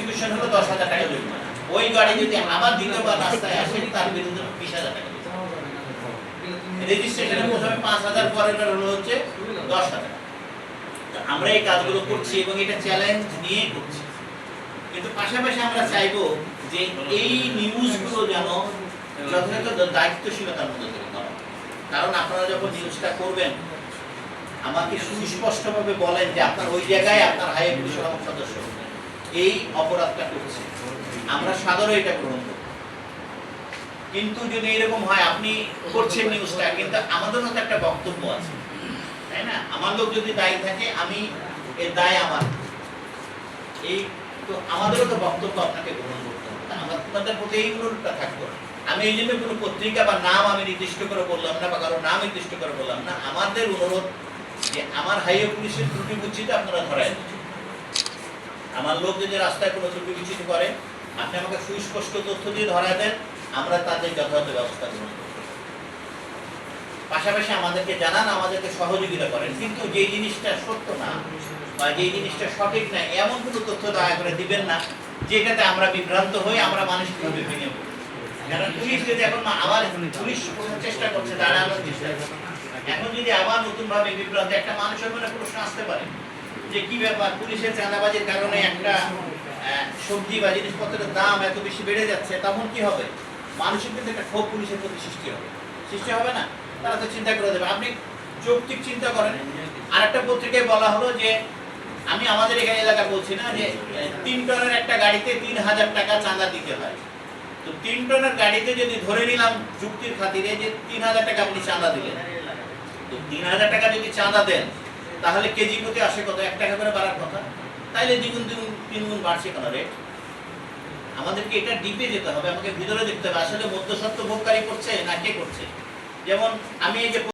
Prosecution হলো দশ হাজার টাকা জরিমানা। ওই গাড়ি যদি আবার দ্বিতীয়বার রাস্তায় আসে, তার বিরুদ্ধে বিশ হাজার টাকা। রেজিস্ট্রেশনে প্রথমে পাঁচ হাজার হলো হচ্ছে দশ হাজার। আমরা এই কাজগুলো করছি এবং এটা চ্যালেঞ্জ নিয়ে করছি। কিন্তু পাশাপাশি আমরা যে এই নিউজগুলো যেন যথাযথ দায়িত্বশীলতার মধ্যে থেকে করা কারণ আপনারা যখন নিউজটা করবেন, আমাকে সুস্পষ্টভাবে বলেন যে আপনার ওই জায়গায় আপনার হাই পুলিশ সদস্য। এই অপরাধটা করছে। আমরা সাদরে এটা গ্রহণ করব। কিন্তু যদি এরকম হয়, আপনি করছেন নিউজটা কিন্তু আমাদের মতো একটা বক্তব্য আছে। তাই না? আমার লোক যদি দায়ী থাকে, আমি এর দায় আমার। এই তো আমাদেরও তো বক্তব্য আপনাকে গ্রহণ করতে হবে। তা আমার আপনাদের প্রতি এই অনুরোধটা থাকবে। আমি এই জন্য কোনো পত্রিকা বা নাম আমি নির্দিষ্ট করে বললাম না বা কারও নাম নির্দিষ্ট করে বললাম না। আমাদের অনুরোধ যে আমার হাইওয়ে পুলিশের ত্রুটি বুঝছিতে আপনারা ধরায়। আমার লোক যদি রাস্তায় কোনো ত্রুটি বিচ্ছিন্ন করে, আপনি আমাকে সুস্পষ্ট তথ্য দিয়ে ধরা দেন, আমরা তাদের যথাযথ ব্যবস্থা গ্রহণ পাশাপাশি আমাদেরকে জানান, আমাদেরকে সহযোগিতা করেন। কিন্তু যে জিনিসটা সত্য না, বা যে জিনিসটা সঠিক না, এমন কোনো তথ্য দয়া করে দিবেন না, যেটাতে আমরা বিভ্রান্ত হই, আমরা মানসিকভাবে ভেঙে পড়ি। কারণ পুলিশ যদি এখন আবার পুলিশ চেষ্টা করছে দাঁড়ানোর চেষ্টা এখন যদি আবার নতুন ভাবে বিভ্রান্ত, একটা মানুষের মনে প্রশ্ন আসতে পারে? যে কি ব্যাপার, পুলিশের চাঁদাবাজির কারণে একটা সবজি বা জিনিসপত্রের দাম এত বেশি বেড়ে যাচ্ছে, তখন কি হবে? মানুষের কিন্তু একটা ক্ষোভ পুলিশের প্রতি সৃষ্টি হবে। সৃষ্টি হবে না? তারা তো চিন্তা করে দেবে। আপনি যৌক্তিক চিন্তা করেন। আর একটা পত্রিকায় বলা হলো যে, আমি আমাদের এখানে এলাকা বলছি না, যে তিন টনের একটা গাড়িতে তিন হাজার টাকা চাঁদা দিতে হয়। তো তিন টনের গাড়িতে যদি ধরে নিলাম যুক্তির খাতিরে যে তিন হাজার টাকা আপনি চাঁদা দিলেন, তো তিন হাজার টাকা যদি চাঁদা দেন তাহলে কেজি প্রতি আসে কত? এক টাকা করে বাড়ার কথা। তাইলে দ্বিগুণ দ্বিগুণ তিন গুণ বাড়ছে কেন রেট আমাদেরকে এটা ডিপে যেতে হবে, আমাকে ভিতরে দেখতে হবে। আসলে মধ্যস্বত্ব ভোগকারী করছে না কে করছে? যেমন আমি এই যে